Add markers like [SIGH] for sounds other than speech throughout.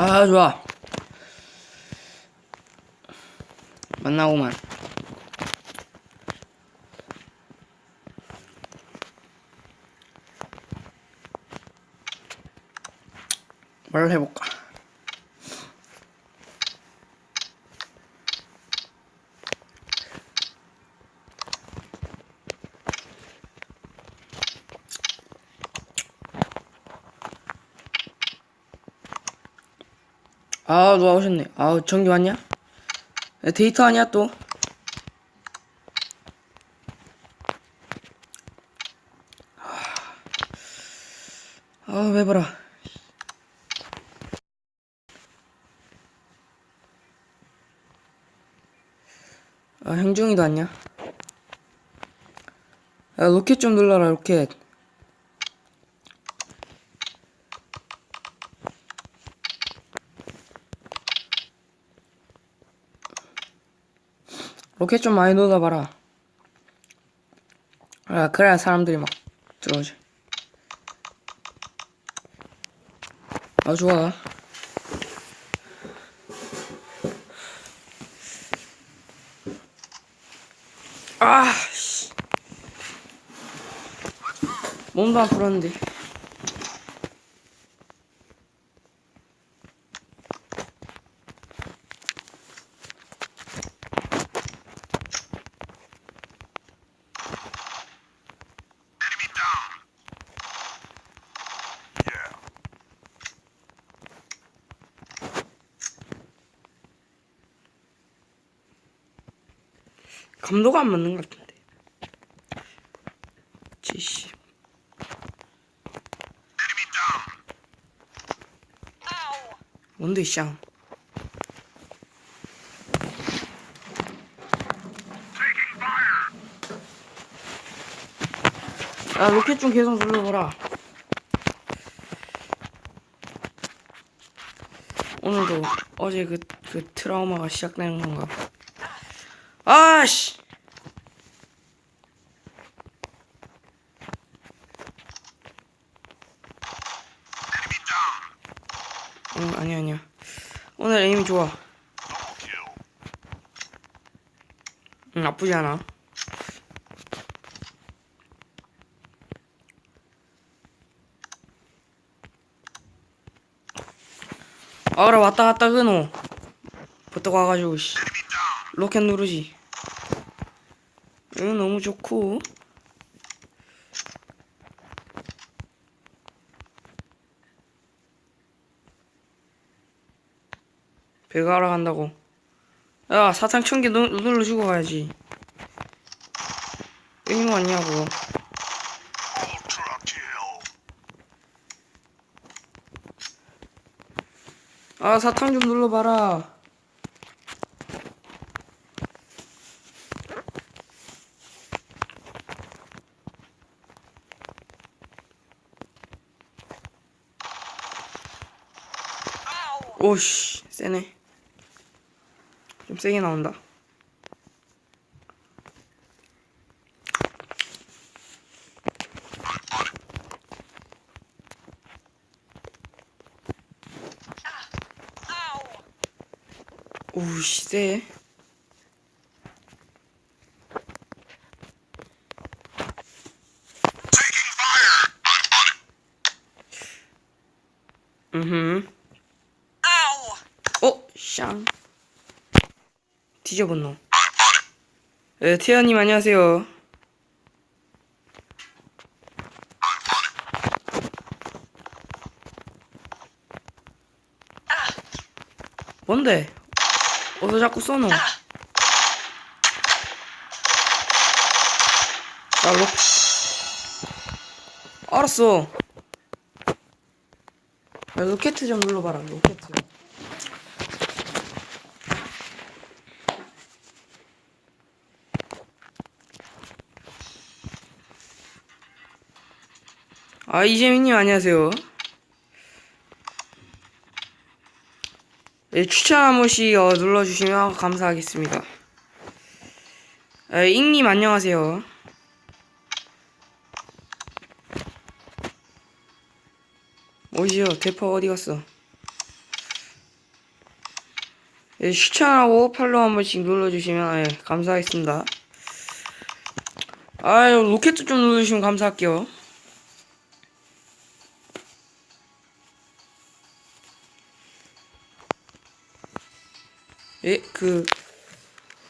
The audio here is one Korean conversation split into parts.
아 좋아. 만나고만. 뭘 해볼까 아 누가 오셨네. 아우 전기 왔냐? 야, 데이터 아니야 또? 아우 배불러 아 형중이도 왔냐? 야 로켓 좀 눌러라 로켓 로켓 좀 많이 넣어봐라. 아, 그래야 사람들이 막 들어오지. 아, 좋아. 아, 씨. 몸도 안 풀었는데. 감도가 안 맞는 것 같은데. 70. 뭔데, 샹? 야, 로켓 좀 계속 눌러보라. 오늘도 어제 그, 그 트라우마가 시작되는 건가? 아씨! 응, 아니, 아니야. 오늘 에임이 좋아. 응, 나쁘지 않아. 아라 왔다 갔다 그노. 부터 가가지고 씨. 로켓 누르지. 응, 너무 좋고. 배가 하러 간다고. 야, 사탕 천개 눌러주고 가야지. 게임 kill. 아, 사탕 좀 눌러봐라. 오씨, 세네. 좀 세게 나온다. 오씨, 세. 뒤져본 놈. 네, 태연님 안녕하세요. 뭔데? 어서 자꾸 쏘노? 야, 로... 알았어. 야, 로켓 좀 눌러봐라, 로켓. 아, 이재민님 안녕하세요. 네, 추천 한 번씩 어, 눌러주시면 감사하겠습니다. 아, 잉님 안녕하세요. 어디요? 대파 어디 갔어? 예, 추천하고 팔로우 한 번씩 눌러주시면 예, 감사하겠습니다. 아유 로켓도 좀 눌러주시면 감사할게요. 예, 그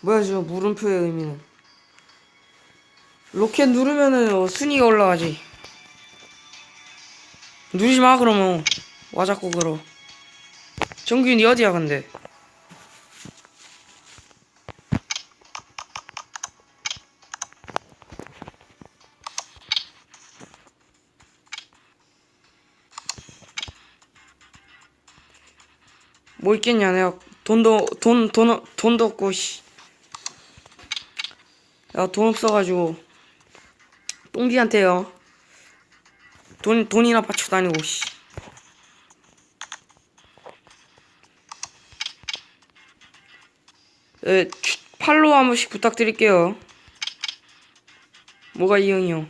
뭐야 저 물음표의 의미는 로켓 누르면은 어, 순위가 올라가지. 누르지 마 그러면 와 자꾸 그러. 정규인이 어디야 근데? 뭐 있겠냐 내가 돈도 돈 돈 돈도 없고 씨. 내가 돈 없어가지고 똥디한테요. 돈 돈이나 받쳐 다니고 씨. 에, 추- 팔로우 한 번씩 부탁드릴게요. 뭐가 이형이요?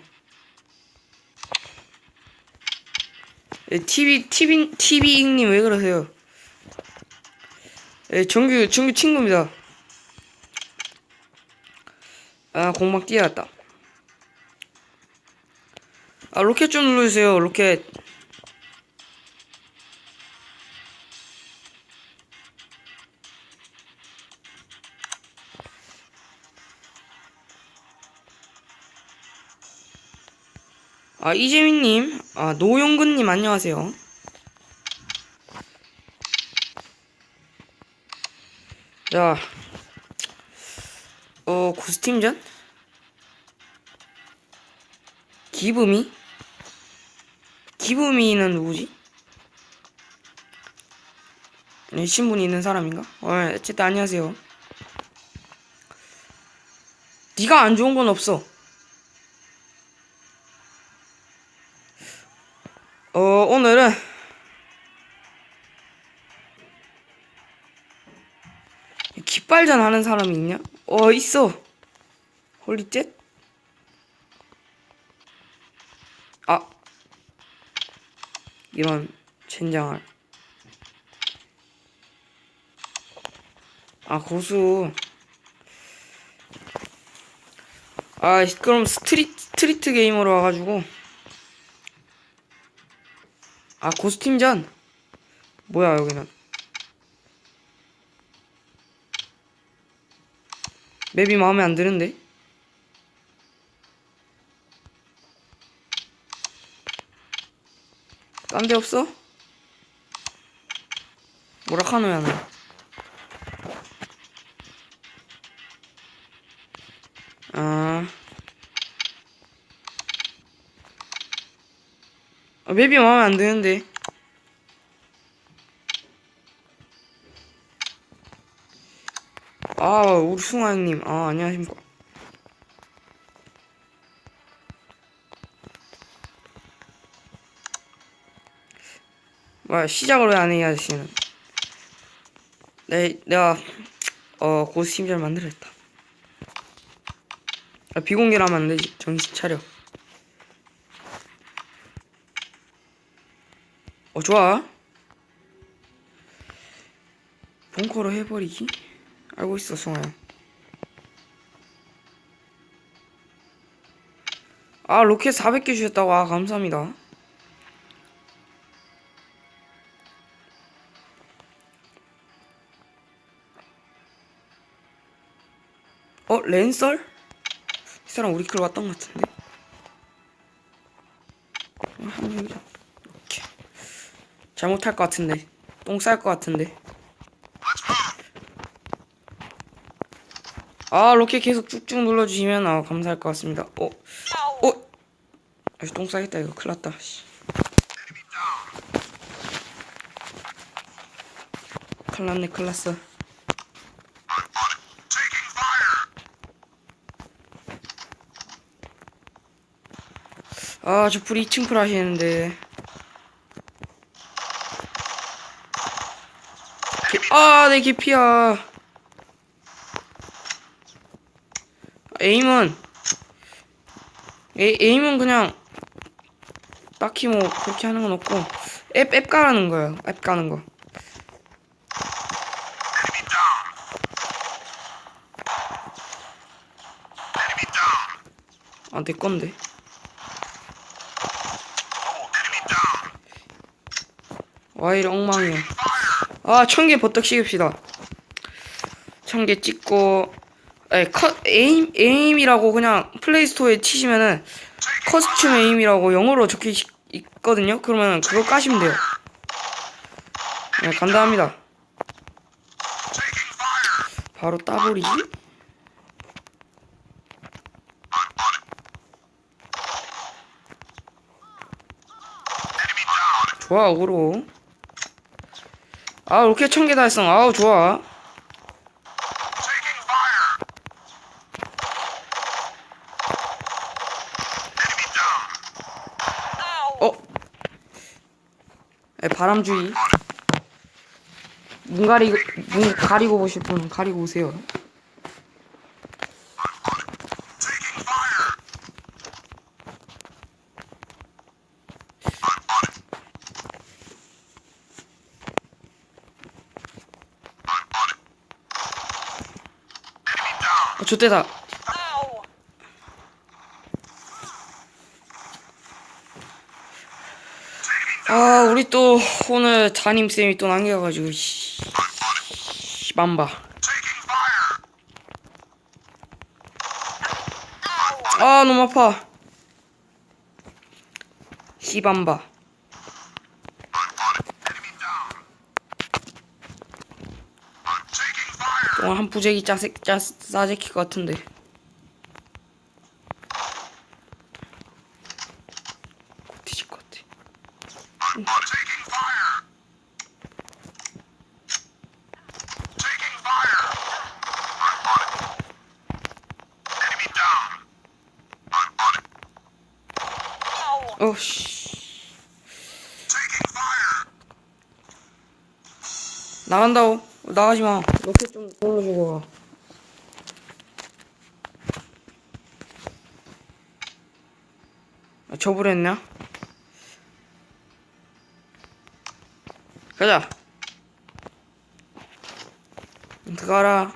에, TV TV TV잉님 왜 그러세요? 에, 정규 정규 친구입니다. 아 공방 뛰어났다. 아 로켓 좀 눌러주세요. 로켓. 아 이재민님, 아 노용근님 안녕하세요. 자, 어 고스팀전? 기브미? 기브미는 누구지? 네, 신분이 있는 사람인가? 어, 어쨌든 안녕하세요. 네가 안 좋은 건 없어. 어, 깃발전 하는 사람이 있냐? 어, 있어. 홀리젯? 아. 이런 젠장할. 아, 고수. 아, 그럼 스트리트, 스트리트 게이머로 와가지고. 아, 고스팀전? 뭐야, 여기는. 맵이 마음에 안 드는데? 딴 데 없어? 뭐라 카노야, 너. 아. 아, 맵이 마음에 안 드는데. 아, 우리 승아 형님. 아, 안녕하십니까. 뭐야, 시작을 왜 안 해, 이 아저씨는. 네, 내가, 어, 고스 팀전을 만들었다. 아, 비공개로 하면 안 되지. 정신 차려. 어, 좋아. 벙커로 해버리기? 알고 있어, 승아야. 아, 로켓 400개 주셨다고. 아, 감사합니다. 어, 랜썰? 이 사람 우리 클 왔던 것 같은데. 어, 한 명이죠. 이렇게. 잘못할 것 같은데. 똥 쌀 것 같은데. 아, 로켓 계속 쭉쭉 눌러주시면 아, 감사할 것 같습니다. 어, 어, 아씨 똥 싸겠다 이거 큰일 났다. 씨. 큰일 났네, 큰일 났어. Taking fire. 아, 저 불이 2층 풀 하시는데. 개, 아, 내 개피야. 에임은 에, 에임은 그냥 딱히 뭐 그렇게 하는 건 없고 앱, 앱 까라는 거예요 앱 까는 거 아, 내 건데. 와이 엉망이야. 아, 천 개 버떡 씹읍시다. 천 개 찍고, 에, 컷, 에임, 에임이라고 그냥 플레이스토어에 치시면은, 커스튬 에임이라고 영어로 적혀 있- 있거든요? 그러면 그거 까시면 돼요. 네, 간단합니다. 바로 따버리기? 좋아, 어그로. 아, 이렇게 천개 달성. 아우, 좋아. 어? 에, 바람주의. 눈 가리고, 눈 가리고 보실 분은 가리고 오세요. 어, 좋대다. 아, 우리 또 오늘 담임 쌤이 또 남겨가지고 씨, 씨, 맘바. 아, 너무 아파. 씨밤바. 오늘 한 부재기 짜세, 짜, 싸제킬 것 같은데. 꼭 뒤질 것 같아. 어씨. 나간다고. 나가지 마. 로켓 좀 돌려주고 와. 아, 저불했냐? 가자. 들어가라.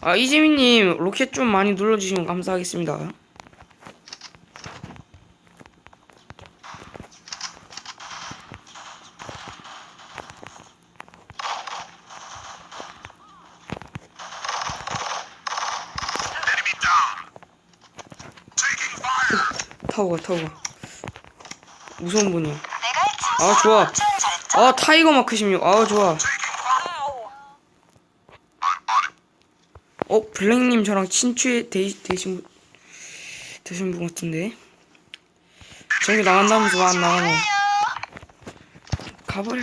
아, 이재민님, 로켓 좀 많이 눌러주시면 감사하겠습니다. 가. 무서운 분이야. 아, 좋아. 아, 타이거 마크 16. 아, 좋아. 어, 블랙님 저랑 친추에 되, 되신, 분- 되신 분 같은데. 저기 나간다면서 왜안 나가노? 가버려.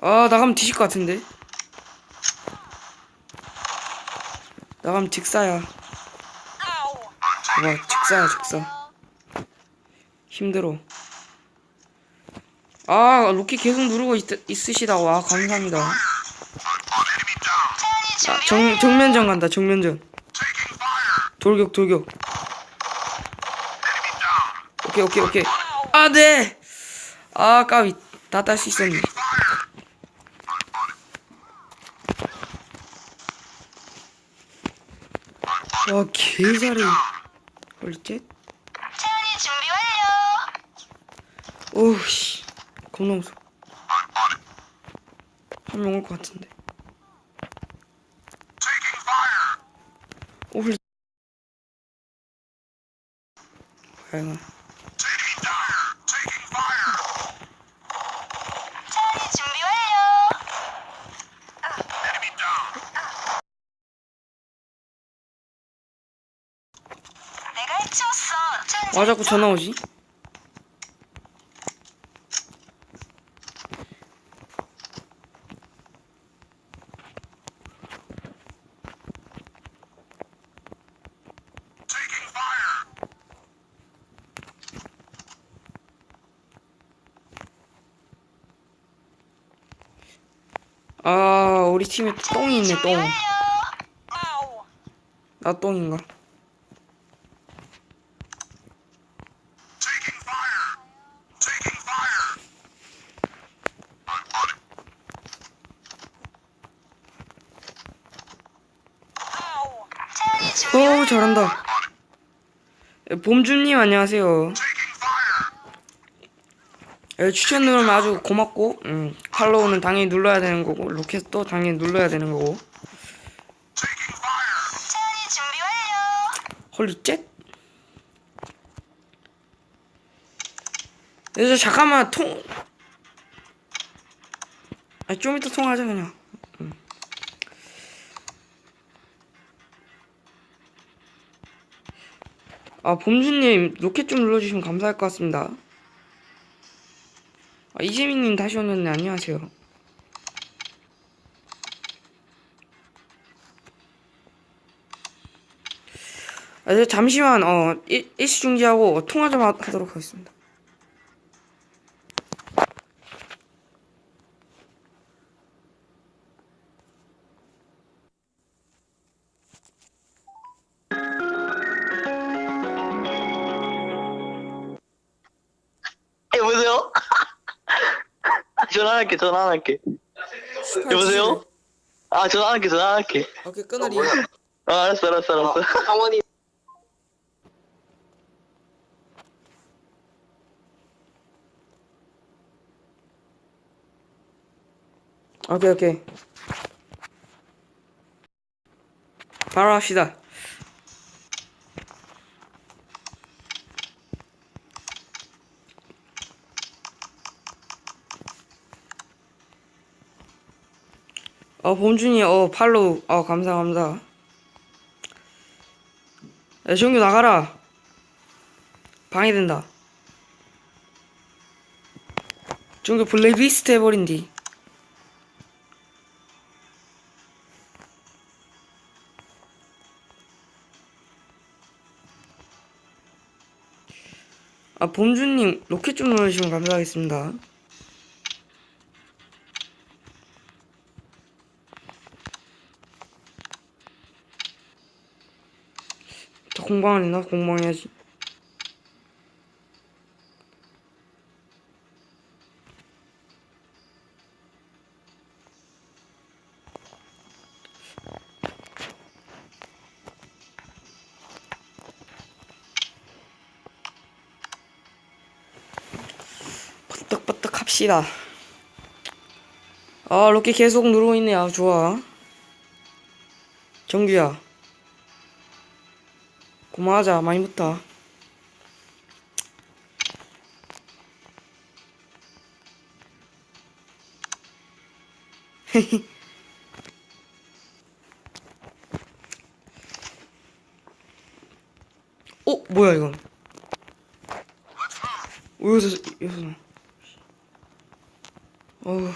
아, 나가면 뒤질 것 같은데. 나가면 직사야. 봐봐, 직사야, 직사. 힘들어. 아, 로키 계속 누르고 있, 있으시다고. 아, 감사합니다. 아, 정, 정면전 간다, 정면전. 돌격, 돌격. 오케이, 오케이, 오케이. 아, 네! 아, 까비. 다 딸 수 있었네. 와, 개 잘해. 헐째? 태연이 준비 완료. 오우, 씨. 겁나 무서워. 한 명 올 것 같은데. 오, 헐. 뭐야, 이거. 태연이 준비 완료. 내가 해치웠어. 자꾸 전화 오지? 아, 우리 팀에 똥이 있네, 똥. 나 똥인가? 준비 오. 잘한다 예, 봄주님 안녕하세요 예, 추천 누르면 아주 고맙고 음, 팔로우는 당연히 눌러야 되는 거고 로켓도 당연히 눌러야 되는 거고 태연이 준비 완료. 헐리 잭? 여기서 잠깐만 통... 아, 좀 이따 통화하자 그냥 아 봄주님 로켓 좀 눌러주시면 감사할 것 같습니다 아, 이재민님 다시 오셨네 안녕하세요 아, 잠시만 어 일, 일시 중지하고 통화 좀 하, 하도록 하겠습니다. 안 할게, 전화 안 할게. 여보세요? 아, 전화 안 할게, 전화 안 할게. 오케이 끊어리. 아, 알았어, 알았어, 알았어. 어머니 오케이 오케이. 바로 합시다. 어 봄준이 어 팔로우 어 감사 감사. 야 정규 나가라. 방해된다. 정규 블랙리스트 해버린디. 아, 봄주님, 로켓 좀 눌러주시면 감사하겠습니다. 공방 안 했나? 공방해야지. 버떡버떡 합시다. 아, 로켓 계속 누르고 있네. 아, 좋아. 정규야. 고마하자. 많이 붙다. 어, [LAUGHS] 뭐야, 이건? 여기서, 여기서. 어우.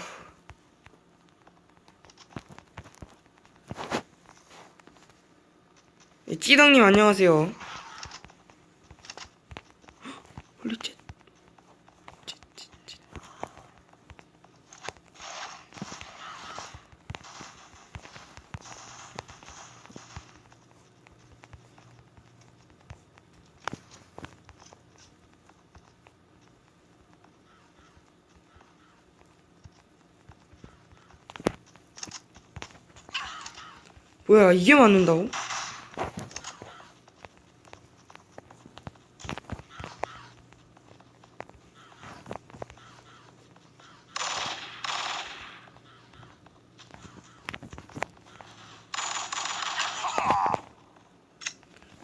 예, 찌덩님 안녕하세요. 홀리 쉣. 쉣, 쉣, 쉣. 뭐야 이게 맞는다고?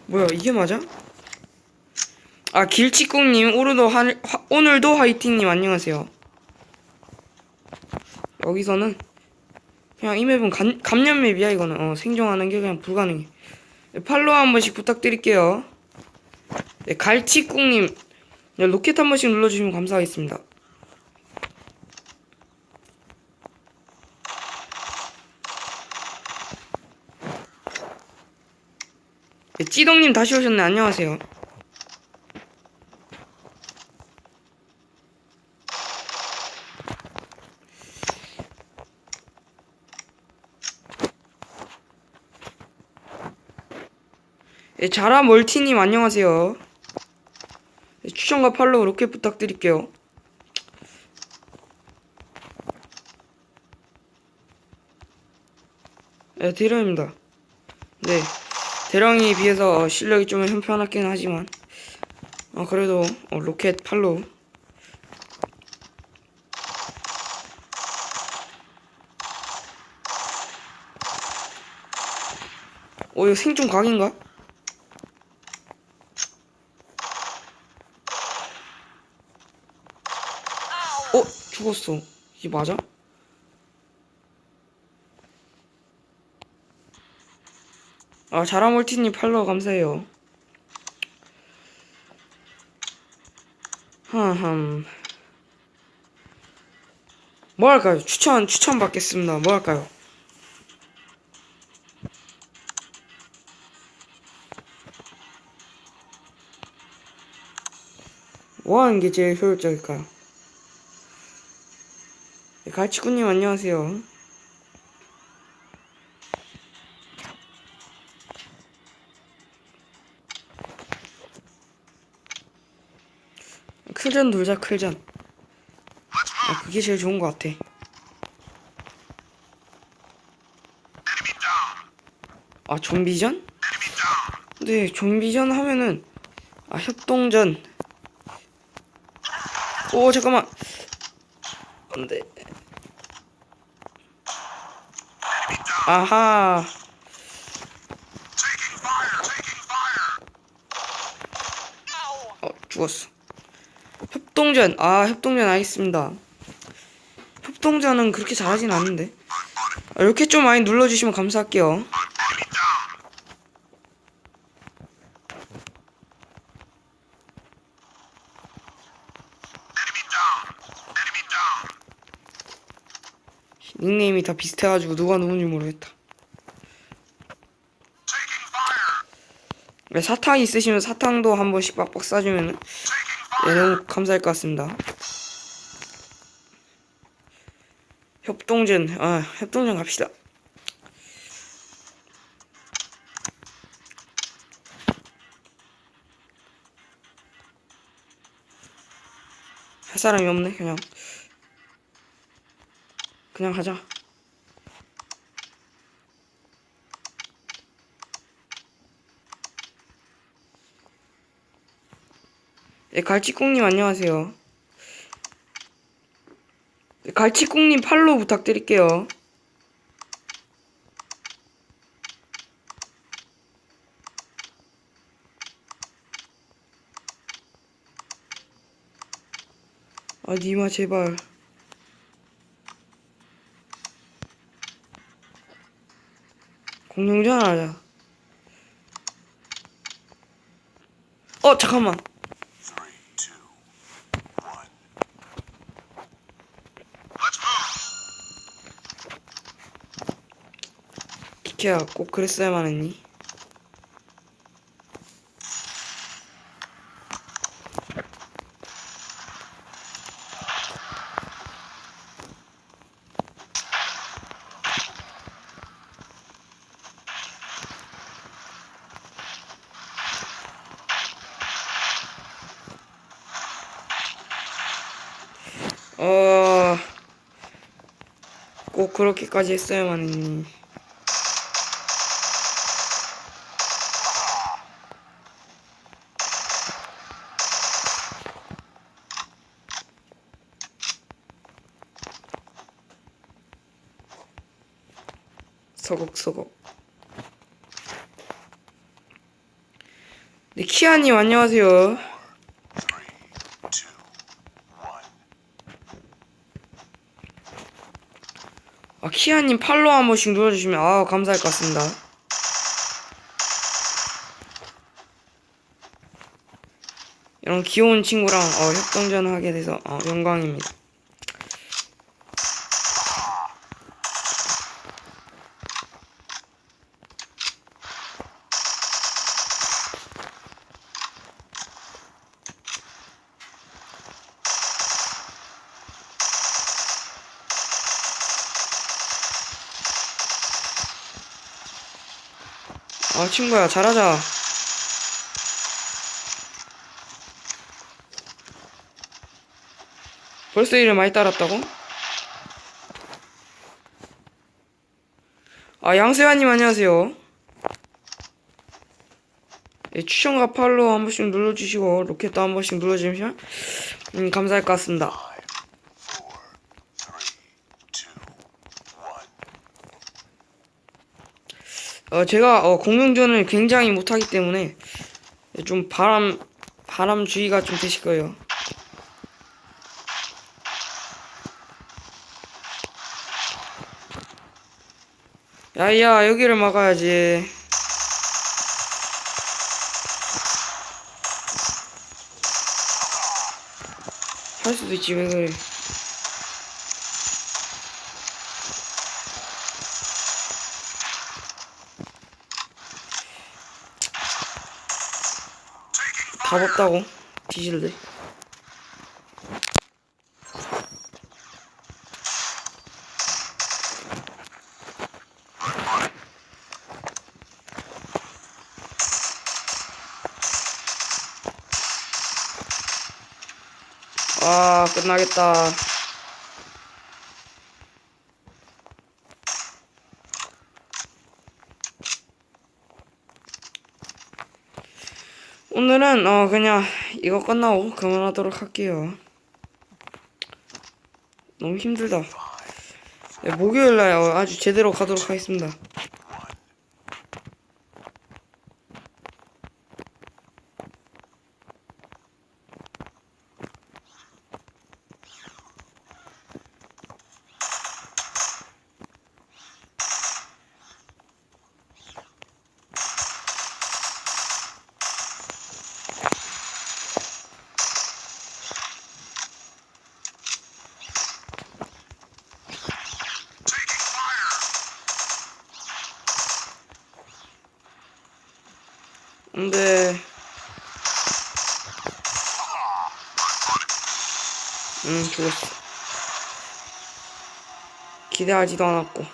뭐야 이게 맞아? 아 길치국님 오늘도 하, 화, 오늘도 화이팅님 안녕하세요. 여기서는 그냥 이 맵은 감, 감염 맵이야 이거는 어, 생존하는 게 그냥 불가능해 네, 팔로우 한 번씩 부탁드릴게요 네, 갈치국님 네, 로켓 한 번씩 눌러주시면 감사하겠습니다 찌덩님 다시 오셨네 안녕하세요 네, 자라 멀티님 안녕하세요. 네, 추천과 팔로우 로켓 부탁드릴게요. 네, 드려입니다. 네. 대령에 비해서 어, 실력이 좀 현편하긴 하지만 어 그래도 어, 로켓 팔로 어 이거 생존 각인가? 어 죽었어 이게 맞아? 아 자라몰티님 팔로우 감사해요 흠흠 뭐 할까요? 추천 추천 받겠습니다 뭐 할까요? 뭐 하는 게 제일 효율적일까요? 네, 갈치꾼님 안녕하세요 클전 돌자 클전 아 그게 제일 좋은 것 같아. 아 좀비전? 네 좀비전 하면은 아 협동전. 오 잠깐만. 안돼. 아하. 어 죽었어 협동전. 아 협동전 알겠습니다. 협동전은 그렇게 잘하진 않는데. 아, 이렇게 좀 많이 눌러주시면 감사할게요. 닉네임이 다 비슷해가지고 누가 누군지 모르겠다. 네, 사탕 있으시면 사탕도 한 번씩 빡빡 싸주면은 네, 너무 감사할 것 같습니다. 협동전, 아, 협동전 갑시다. 할 사람이 없네, 그냥. 그냥 하자. 네, 갈치꽁님 안녕하세요. 네, 갈치꽁님 팔로우 부탁드릴게요. 아, 니마 제발. 공룡전 하자. 어, 잠깐만. 키키야 꼭 그랬어야만 했니? 어... 꼭 그렇게까지 했어야만 했니? 서걱서걱. 네, 키아님 안녕하세요. 아, 키아님 팔로우 한 번씩 눌러주시면 아 감사할 것 같습니다. 이런 귀여운 친구랑 어, 협동전 하게 돼서 어, 영광입니다. 아 친구야 잘하자. 벌써 일을 많이 따랐다고? 아 양세환님 안녕하세요. 예, 추천과 팔로우 한 번씩 눌러주시고 로켓도 한 번씩 눌러주시면 음, 감사할 것 같습니다. 어, 제가 어, 공룡전을 굉장히 못하기 때문에 좀 바람 바람 주의가 좀 되실 거예요. 야야 여기를 막아야지. 할 수도 있지 왜 그래? 답 없다고 뒤질래. 아 끝나겠다. 오늘은 어 그냥 이거 끝나고 그만하도록 할게요. 너무 힘들다. 네, 목요일날 어, 아주 제대로 가도록 하겠습니다. 기대하지도 않았고.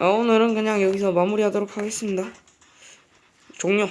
어, 오늘은 그냥 여기서 마무리하도록 하겠습니다. 종료.